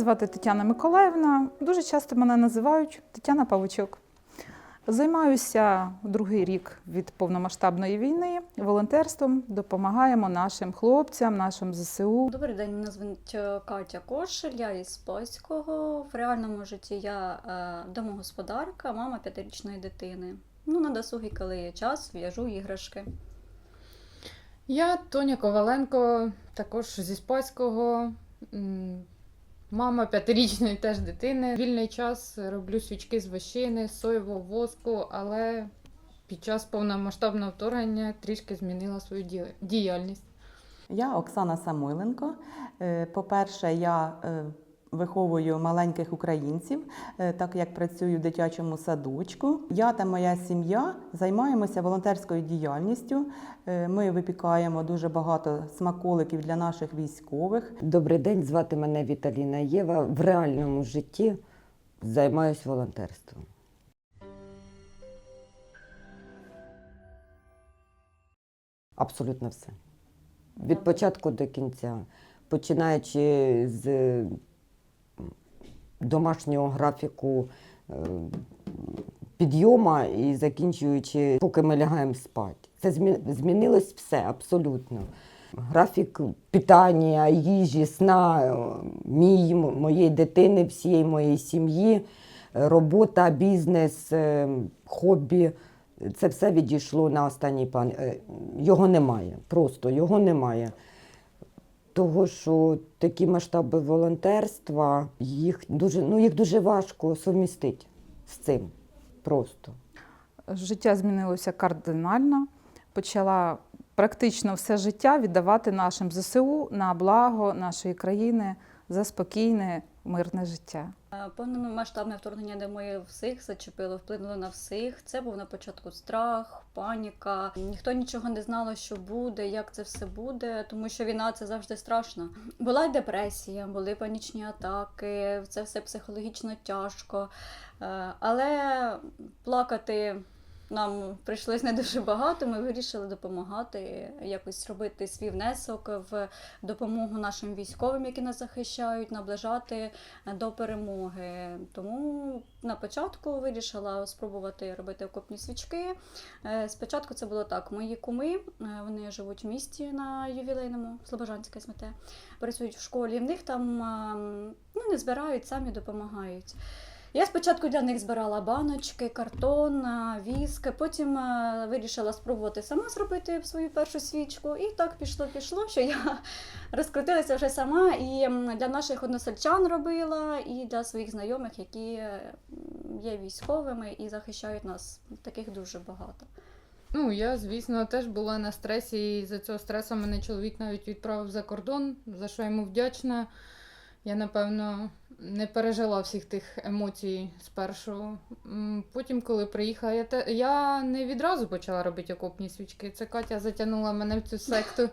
Звати Тетяна Миколаївна. Дуже часто мене називають Тетяна Павучок. Займаюся другий рік від повномасштабної війни волонтерством. Допомагаємо нашим хлопцям, нашим ЗСУ. Добрий день, мене звуть е, Катя Кошель, я із Спаського. В реальному житті я е, домогосподарка, мама п'ятирічної дитини. Ну, на досугі, коли є час, в'яжу іграшки. Я Тоня Коваленко, також зі Спаського. Мама п'ятирічної теж дитини. Вільний час роблю свічки з вощини, соєвого воску, але під час повномасштабного вторгнення трішки змінила свою діяльність. Я Оксана Самойленко. Е, По-перше, я е, виховую маленьких українців, е, так як працюю в дитячому садочку. Я та моя сім'я займаємося волонтерською діяльністю. Е, Ми випікаємо дуже багато смаколиків для наших військових. Добрий день, звати мене Віталіна Єва. В реальному житті займаюся волонтерством. Абсолютно все. Від початку до кінця. Починаючи з домашнього графіку е, підйома і закінчуючи, поки ми лягаємо спати. Це змінилось все абсолютно. Графік питання, їжі, сна, е, мій, моєї дитини, всієї моєї сім'ї, робота, бізнес, е, хобі. Це все відійшло на останній план. Його немає, просто його немає. Того, що такі масштаби волонтерства, їх дуже, ну, їх дуже важко совмістити з цим. Просто. Життя змінилося кардинально. Почала практично все життя віддавати нашим ЗСУ на благо нашої країни за спокійне, мирне життя. Е, Повномасштабне вторгнення, де моє всіх зачепило, вплинуло на всіх. Це був на початку страх, паніка. Ніхто нічого не знало, що буде, як це все буде, тому що війна це завжди страшно. Була й депресія, були панічні атаки, це все психологічно тяжко. Е, Але плакати. Нам прийшлось не дуже багато. Ми вирішили допомагати, якось робити свій внесок в допомогу нашим військовим, які нас захищають, наближати до перемоги. Тому на початку вирішила спробувати робити окопні свічки. Е, Спочатку це було так: мої куми, е, вони живуть в місті на ювілейному Слобожанське СМТ, працюють в школі. В них там ну, не збирають, самі допомагають. Я спочатку для них збирала баночки, картон, віск, потім вирішила спробувати сама зробити свою першу свічку. І так пішло, пішло, що я розкрутилася вже сама і для наших односельчан робила, і для своїх знайомих, які є військовими і захищають нас. Таких дуже багато. Ну, я, звісно, теж була на стресі, і за цього стресу мене чоловік навіть відправив за кордон, за що йому вдячна. Я, напевно, не пережила всіх тих емоцій спершу. Потім, коли приїхала, я, те... я не відразу почала робити окопні свічки. Це Катя затягнула мене в цю секту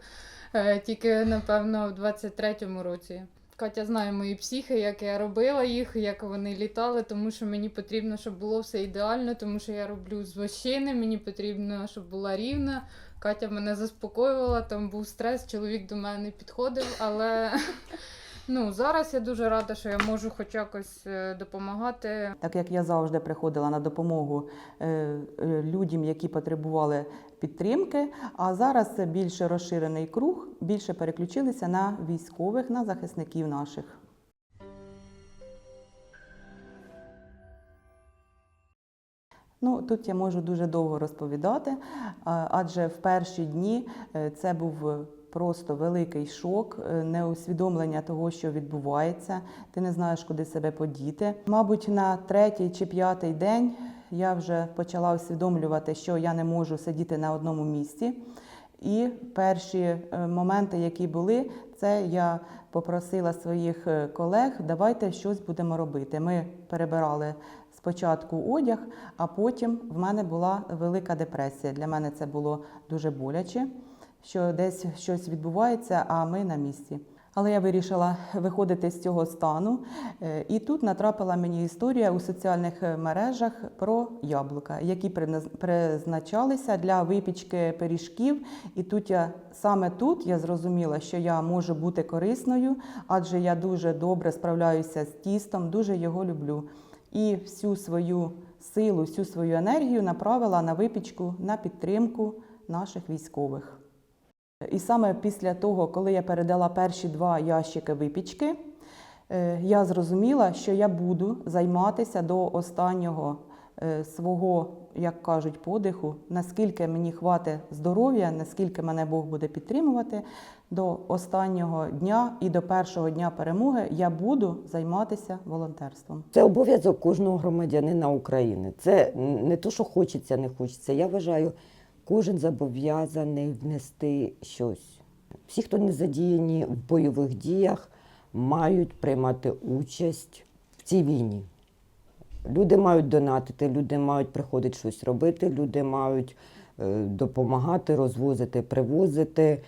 е, тільки, напевно, в 23-му році. Катя знає мої психи, як я робила їх, як вони літали, тому що мені потрібно, щоб було все ідеально, тому що я роблю з вощини, мені потрібно, щоб була рівна. Катя мене заспокоювала, там був стрес, чоловік до мене підходив, але ну, зараз я дуже рада, що я можу хоч якось е, допомагати. Так як я завжди приходила на допомогу е, е, людям, які потребували підтримки, а зараз це більше розширений круг, більше переключилися на військових, на захисників наших. Ну, тут я можу дуже довго розповідати, адже в перші дні це був просто великий шок, е, неусвідомлення того, що відбувається. Ти не знаєш, куди себе подіти. Мабуть, на третій чи п'ятий день я вже почала усвідомлювати, що я не можу сидіти на одному місці. І перші е, моменти, які були, це я попросила своїх е, колег, давайте щось будемо робити. Ми перебирали спочатку одяг, а потім в мене була велика депресія. Для мене це було дуже боляче, що десь щось відбувається, а ми на місці. Але я вирішила виходити з цього стану. Е, І тут натрапила мені історія у соціальних е, мережах про яблука, які призначалися для випічки пиріжків. І тут я саме тут я зрозуміла, що я можу бути корисною, адже я дуже добре справляюся з тістом, дуже його люблю. І всю свою силу, всю свою енергію направила на випічку, на підтримку наших військових. І саме після того, коли я передала перші два ящики випічки, е, я зрозуміла, що я буду займатися до останнього е, свого, як кажуть, подиху, наскільки мені хватить здоров'я, наскільки мене Бог буде підтримувати. До останнього дня і до першого дня перемоги я буду займатися волонтерством. Це обов'язок кожного громадянина України. Це не то, що хочеться, не хочеться. Я вважаю, кожен зобов'язаний внести щось. Всі, хто не задіяні в бойових діях, мають приймати участь в цій війні. Люди мають донатити, люди мають приходити щось робити, люди мають е, допомагати, розвозити, привозити.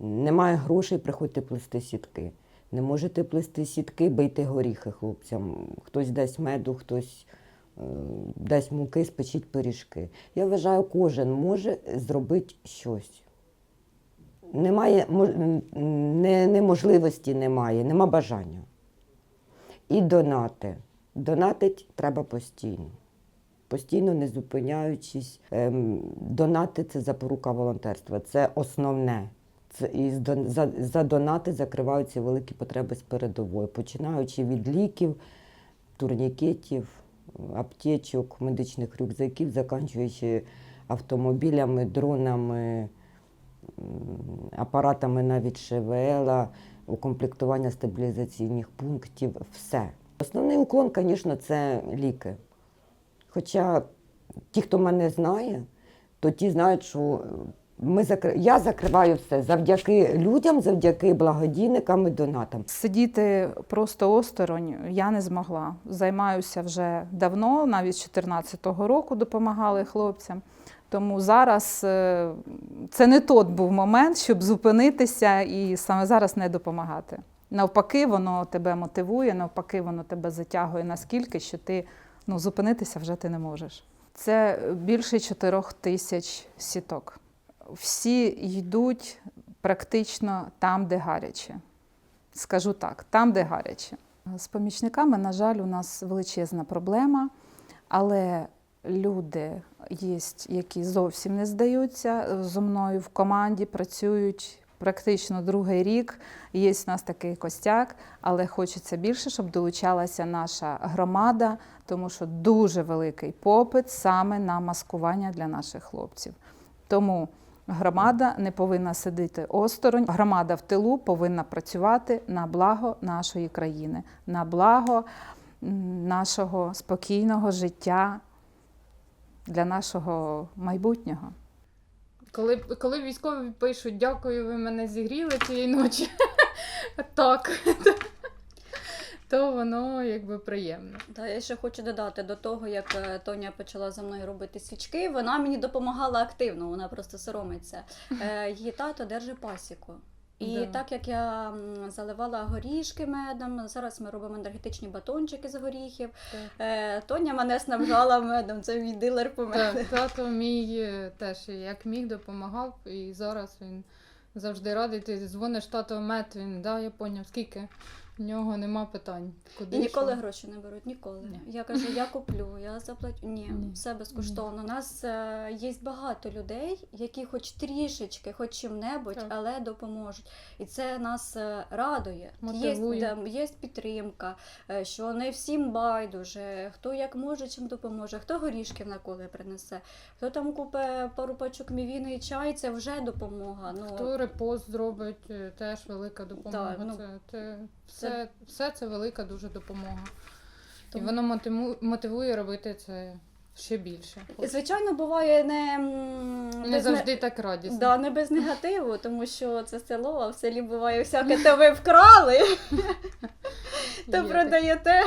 Немає грошей, приходьте плести сітки. Не можете плести сітки, бийте горіхи хлопцям. Хтось дасть меду, хтось дасть муки, спечіть пиріжки. Я вважаю, кожен може зробити щось. Немає не, неможливості немає, нема бажання. І донати. Донатить треба постійно. Постійно не зупиняючись. Ем, донати це запорука волонтерства. Це основне. Це і за, за донати закриваються великі потреби з передової, починаючи від ліків, турнікетів, аптечок, медичних рюкзаків, закінчуючи автомобілями, дронами, апаратами навіть ШВЛ, укомплектування стабілізаційних пунктів, все. Основний уклон, звісно, це ліки. Хоча ті, хто мене знає, то ті знають, що ми закри... я закриваю все завдяки людям, завдяки благодійникам і донатам. Сидіти просто осторонь я не змогла. Займаюся вже давно, навіть з 2014 року допомагали хлопцям. Тому зараз е, це не тот був момент, щоб зупинитися і саме зараз не допомагати. Навпаки, воно тебе мотивує, навпаки, воно тебе затягує наскільки, що ти ну, зупинитися вже ти не можеш. Це більше 4 тисяч сіток. Всі йдуть практично там, де гаряче. Скажу так, там, де гаряче. З помічниками, на жаль, у нас величезна проблема, але люди є, які зовсім не здаються. Зо мною в команді працюють практично другий рік. Є в нас такий костяк, але хочеться більше, щоб долучалася наша громада, тому що дуже великий попит саме на маскування для наших хлопців. Тому громада не повинна сидіти осторонь. Громада в тилу повинна працювати на благо нашої країни, на благо нашого спокійного життя для нашого майбутнього. Коли, коли військові пишуть дякую, ви мене зігріли цієї ночі. так. То воно якби приємно. Та я ще хочу додати до того, як е, Тоня почала за мною робити свічки. Вона мені допомагала активно, вона просто соромиться. Е, Її тато держить пасіку. І Да. так як я заливала горішки медом, зараз ми робимо енергетичні батончики з горіхів. Е, Тоня мене снабжала медом, це мій дилер по меду. Так, тато мій теж як міг допомагав, і зараз він завжди радий. Ти дзвониш тато мед, він да, я поняв, скільки. В нього нема питань. Куди І ніколи що? гроші не беруть, ніколи. Ні. Я кажу, я куплю, я заплатю. Ні, Ні. все безкоштовно. У нас е, є багато людей, які хоч трішечки, хоч чим-небудь, Так. але допоможуть. І це нас е, радує. Мотивує. Є, да, є підтримка, е, що не всім байдуже, хто як може, чим допоможе, хто горішків на коли принесе, хто там купить пару пачок мівіни і чай, це вже допомога. Ну, Хто репост зробить, е, теж велика допомога. Так, ну, це, це, все, все це велика дуже допомога. Тому- І воно мотиву- мотивує робити це ще більше. І, звичайно, буває не, Не без завжди так радісно. Да, не без негативу, тому що це село, а в селі буває всяке, тебе вкрали. то продаєте.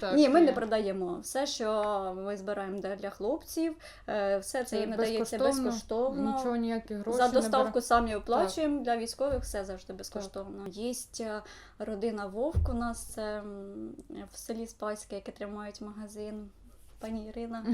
Так, Ні, ми є. не продаємо. Все, що ми збираємо для- хлопців, е, все це Це їм надається безкоштовно. Нічого, ніякі гроші. За доставку самі оплачуємо для військових, все завжди безкоштовно. Є е, родина Вовк у нас це в селі Спаське, які тримають магазин. Пані Ірина.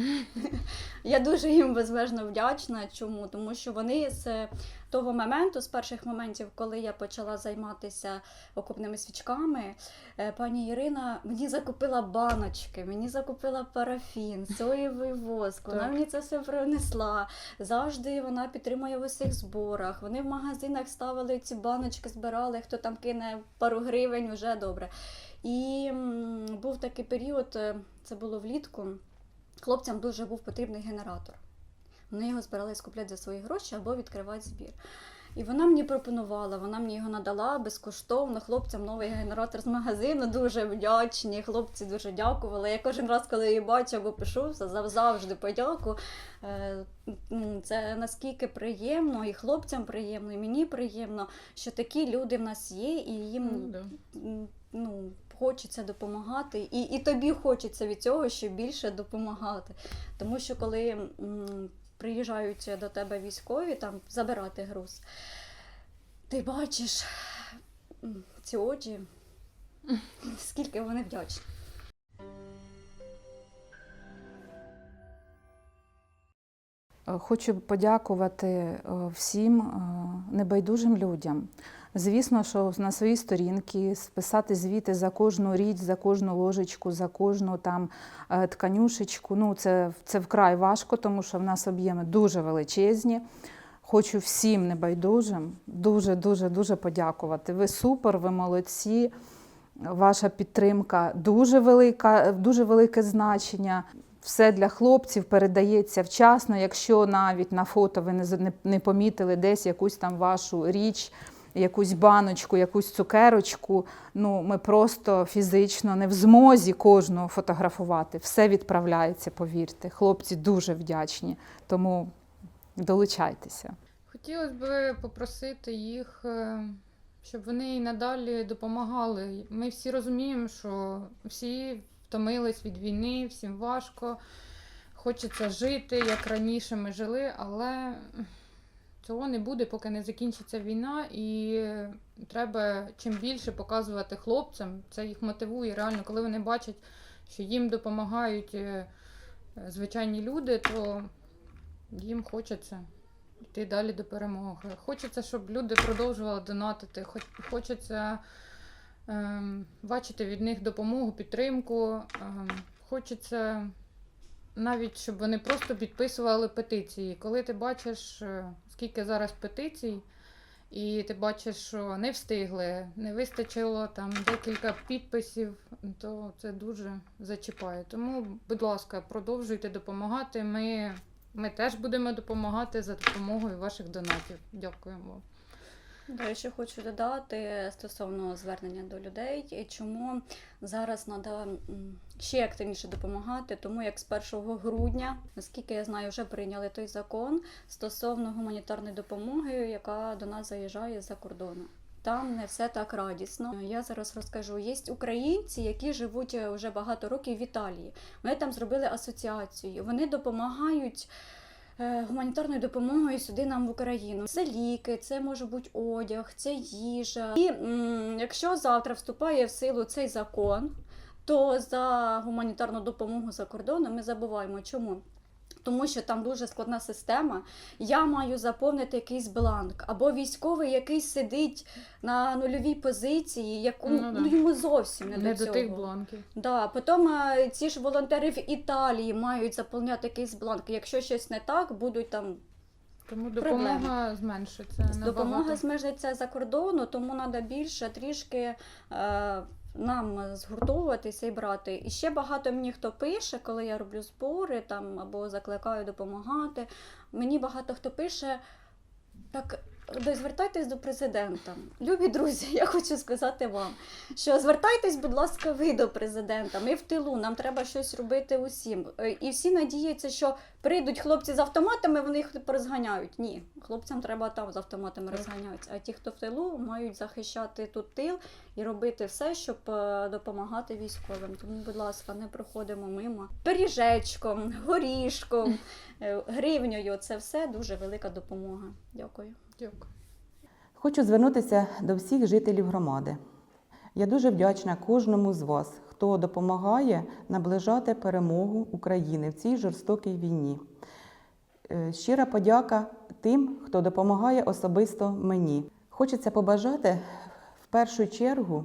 Я дуже їм безмежно вдячна. Чому? Тому що вони з того моменту, з перших моментів, коли я почала займатися окупними свічками, е, пані Ірина мені закупила баночки, мені закупила парафін, соєвий воск. Вона мені це все принесла. Завжди вона підтримує в усіх зборах. Вони в магазинах ставили ці баночки, збирали, хто там кине пару гривень, вже добре. І був такий період, е, це було влітку. Хлопцям дуже був потрібний генератор. Вони його збирались купляти за свої гроші або відкривати збір. І вона мені пропонувала, вона мені його надала безкоштовно. Хлопцям новий генератор з магазину. Дуже вдячні. Хлопці дуже дякували. Я кожен раз, коли її бачу або пишу, завжди подяку. Е, Це наскільки приємно, і хлопцям приємно, і мені приємно, що такі люди в нас є, і їм Ну, ну, хочеться допомагати, і, і тобі хочеться від цього ще більше допомагати. Тому що коли м, приїжджають до тебе військові там забирати груз, ти бачиш ці очі, скільки вони вдячні. Е, Хочу подякувати е, всім е, небайдужим людям. Звісно, що на свої сторінки списати звіти за кожну річ, за кожну ложечку, за кожну там е, тканюшечку. Ну, це, це вкрай важко, тому що в нас об'єми дуже величезні. Хочу всім небайдужим дуже, дуже, подякувати. Ви супер, ви молодці. Ваша підтримка дуже велика, дуже велике значення. Все для хлопців передається вчасно. Якщо навіть на фото ви не помітили десь якусь там вашу річ, якусь баночку, якусь цукерочку, ну ми просто фізично не в змозі кожного фотографувати. Все відправляється, повірте. Хлопці дуже вдячні, тому долучайтеся. Хотілося б попросити їх, е, щоб вони і надалі допомагали. Ми всі розуміємо, що всі втомились від війни, всім важко. Хочеться жити, як раніше ми жили, але цього не буде, поки не закінчиться війна. І треба чим більше показувати хлопцям, це їх мотивує реально, коли вони бачать, що їм допомагають е, звичайні люди, то їм хочеться йти далі до перемоги. Хочеться, щоб люди продовжували донатити. Хочеться ем, бачити від них допомогу, підтримку. Ем, хочеться навіть, щоб вони просто підписували петиції. Коли ти бачиш, е, скільки зараз петицій, і ти бачиш, що не встигли, не вистачило там декілька підписів, то це дуже зачіпає. Тому, будь ласка, продовжуйте допомагати. Ми ми теж будемо допомагати за допомогою ваших донатів. Дякуємо. До речі, хочу додати стосовно звернення до людей, чому зараз треба ще активніше допомагати, тому як з 1 грудня, наскільки я знаю, вже прийняли той закон стосовно гуманітарної допомоги, яка до нас заїжджає з-за кордону. Там не все так радісно. Я зараз розкажу. Є українці, які живуть е, вже багато років в Італії. Вони там зробили асоціацію. Вони допомагають гуманітарною допомогою сюди нам в Україну. Це ліки, це може бути одяг, це їжа. І якщо завтра вступає в силу цей закон, то за гуманітарну допомогу за кордоном ми забуваємо. Чому? Тому що там дуже складна система. Я маю заповнити якийсь бланк, або військовий, який сидить на нульовій позиції, яку Ну ну, йому зовсім не, Не до до цього. тих бланків. Да, потім е, ці ж волонтери в Італії мають заповняти якийсь бланк. Якщо щось не так, будуть там Тому Проблеми. допомога зменшиться. допомога набагато. зменшиться за кордону, тому треба більше трішки. Е, нам згуртовуватися і брати. І ще багато мені хто пише, коли я роблю збори там або закликаю допомагати. Мені багато хто пише, так звертайтесь до президента. Любі друзі, я хочу сказати вам, що звертайтесь, будь ласка, ви до президента. Ми в тилу, нам треба щось робити усім. Е, І всі надіються, що Прийдуть хлопці з автоматами, вони їх порозганяють. Ні, хлопцям треба там з автоматами розганятися. А ті, хто в тилу, мають захищати тут тил і робити все, щоб е, допомагати військовим. Тому, будь ласка, не проходимо мимо. Пиріжечком, горішком, е, гривнею це все дуже велика допомога. Дякую. Дякую. Хочу звернутися до всіх жителів громади. Я дуже вдячна кожному з вас, хто допомагає наближати перемогу України в цій жорстокій війні. Е, Щира подяка тим, хто допомагає особисто мені. Хочеться побажати в першу чергу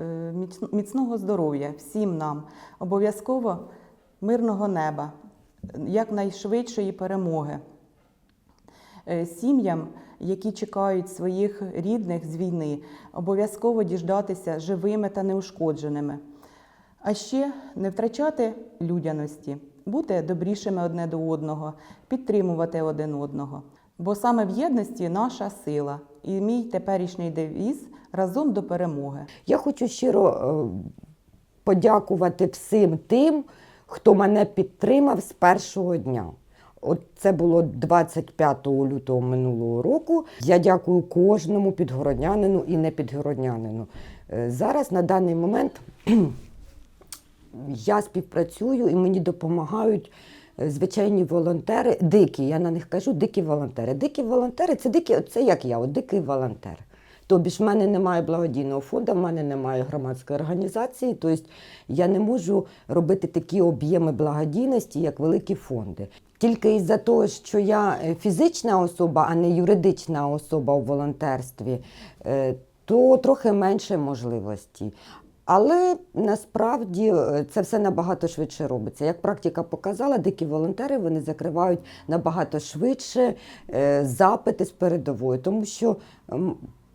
е, міцного здоров'я всім нам, обов'язково мирного неба, якнайшвидшої перемоги. Е, Сім'ям, які чекають своїх рідних з війни, обов'язково діждатися живими та неушкодженими. А ще не втрачати людяності, бути добрішими одне до одного, підтримувати один одного. Бо саме в єдності наша сила і мій теперішній девіз разом до перемоги. Я хочу щиро е, подякувати всім тим, хто мене підтримав з першого дня. От це було 25 лютого минулого року. Я дякую кожному підгороднянину і не підгороднянину. Е, Зараз на даний момент я співпрацюю і мені допомагають е, звичайні волонтери, дикі. Я на них кажу дикі волонтери. Дикі волонтери це дикі, це як я, от дикий волонтер. Тобі ж в мене немає благодійного фонду, в мене немає громадської організації, тобто я не можу робити такі об'єми благодійності, як великі фонди. Тільки із-за того, що я е, фізична особа, а не юридична особа у волонтерстві, е, то трохи менше можливостей. Але насправді е, це все набагато швидше робиться. Як практика показала, дикі волонтери вони закривають набагато швидше запити з передової, тому що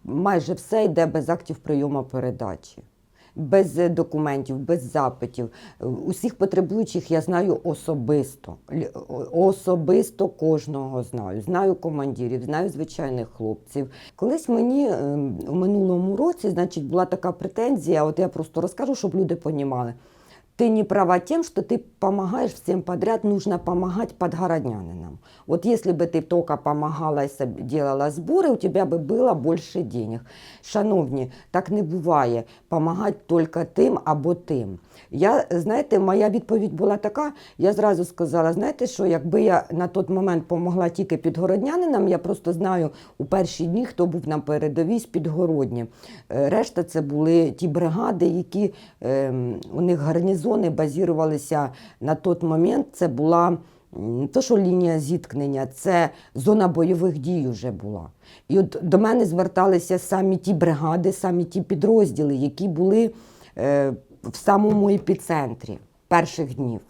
майже все йде без актів прийому передачі. Без документів, без запитів. Усіх потребуючих я знаю особисто. Особисто кожного знаю. Знаю командирів, знаю звичайних хлопців. Колись мені у минулому році, значить, була така претензія, от я просто розкажу, щоб люди понімали Ты не права тем, что ты помогаешь всем подряд, нужно помогать подгороднянинам. Вот если бы ты только помогала и соб- делала сборы, у тебя бы было больше денег. Шановні, так не буває. Помагати тільки тим або тим. Я, знаєте, моя відповідь була така, я зразу сказала, знаєте що, якби я на той момент помогла тільки підгороднянинам, я просто знаю у перші дні, хто був на передовій з підгородні. Е, Решта це були ті бригади, які ем, у них гарнізони базірувалися на той момент. Це була не то, що лінія зіткнення, це зона бойових дій вже була. І от до мене зверталися самі ті бригади, самі ті підрозділи, які були е, в самому епіцентрі перших днів.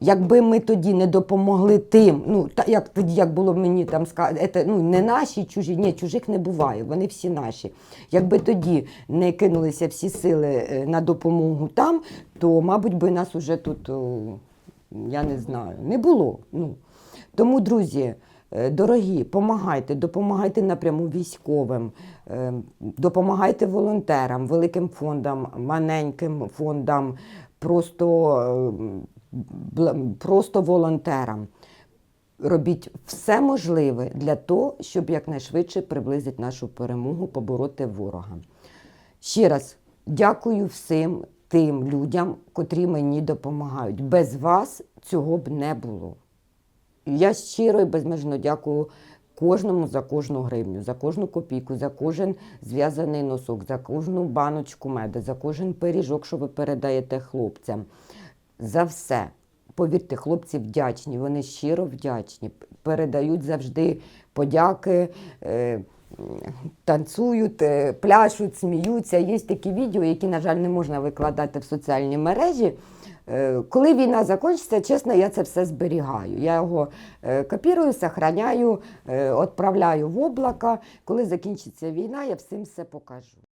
Якби ми тоді не допомогли тим, ну та як тоді, як було мені там сказано, ну не наші чужі, ні, чужих не буває, вони всі наші. Якби тоді не кинулися всі сили е, на допомогу там, то, мабуть, би нас уже тут, я не знаю, не було. Ну. Тому, друзі, е, дорогі, помагайте, допомагайте напряму військовим, е, допомагайте волонтерам, великим фондам, маленьким фондам, просто, е, просто волонтерам. Робіть все можливе для того, щоб якнайшвидше приблизити нашу перемогу, побороти ворога. Ще раз дякую всім тим людям, котрі мені допомагають. Без вас цього б не було. Я щиро і безмежно дякую кожному за кожну гривню, за кожну копійку, за кожен зв'язаний носок, за кожну баночку меду, за кожен пиріжок, що ви передаєте хлопцям. За все. Повірте, хлопці вдячні, вони щиро вдячні, передають завжди подяки. Е, Танцюють, е, пляшуть, сміються. Є такі відео, які, на жаль, не можна викладати в соціальні мережі. Е, Коли війна закінчиться, чесно, я це все зберігаю. Я його копірую, сохраняю, відправляю в облака. Коли закінчиться війна, я всім все покажу.